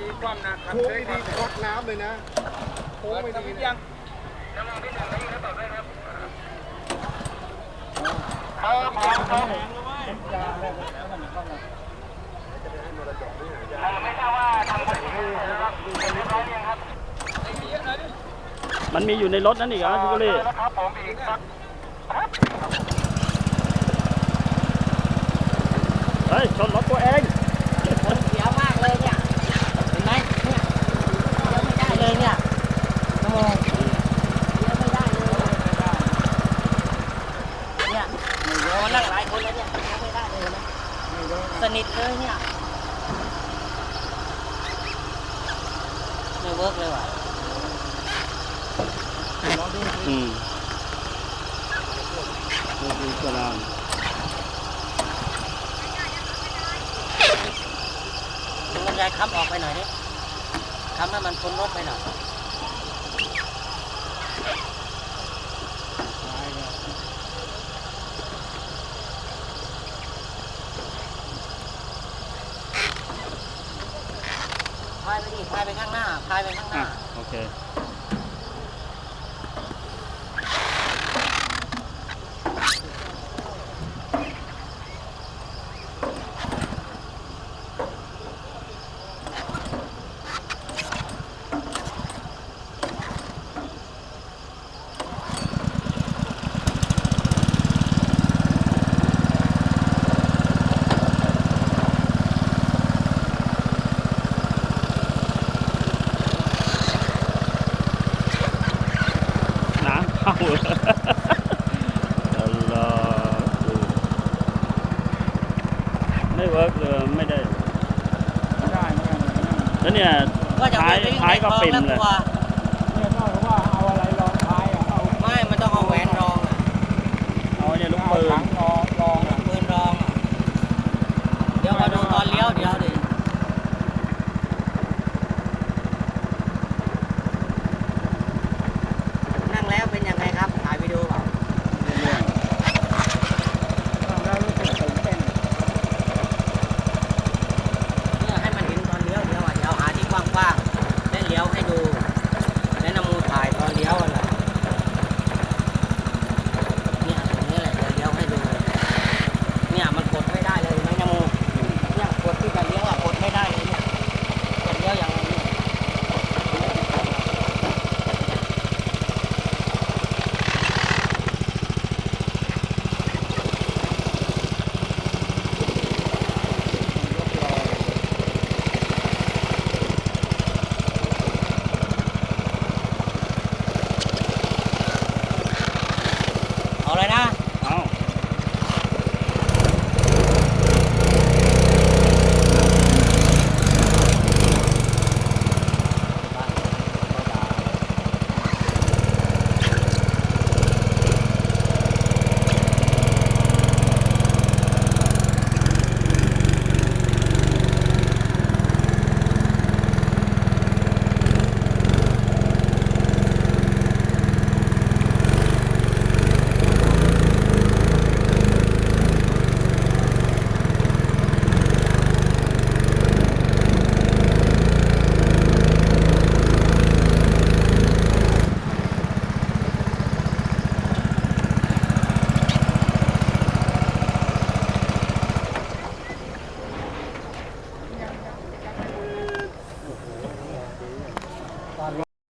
ดีความนะครัโค้งดีๆควักน้ำเลยนะโค้งไม่ดีทำนะยังมันมีอยู่ในรถนั่นอีกเหรอทุกรีเฮ้ยชนรถตัวเอง คนเสียมากเลยเนี่ย เห็นไหมเนี่ยเสียไม่ได้เลยเนี่ยโอ้โหเสียไม่ได้เลยเนี่ย โอ้นั่งหลายคนแล้วเนี่ยเสียไม่ได้เลยนะสนิทเลยเนี่ยไม่เวิร์กเลยว่ะอืมโอ้โหสลามดูลำไยค้ำออกไปหน่อยดิค้ำให้มันพ้นรถไปหน่อย พายไปดิพายไปข้างหน้าพายไปข้างหอะน้า โอเค น้ำเข้าเลยอัลลอฮฺไม่เวิร์กเลยไม่ได้ไม่ได้ไม่ได้แล้วเนี่ยก็จะท้ายไปวิ่งท้ายก็ในคลองปิ่มแล้วเลยกลัวเนี่ยนอกจากว่าเอาอะไรรองท้ายอะเอาไม่มันต้องเอาแหวนรองอะเอาเนี่ยลูกเอาปืนถังรอง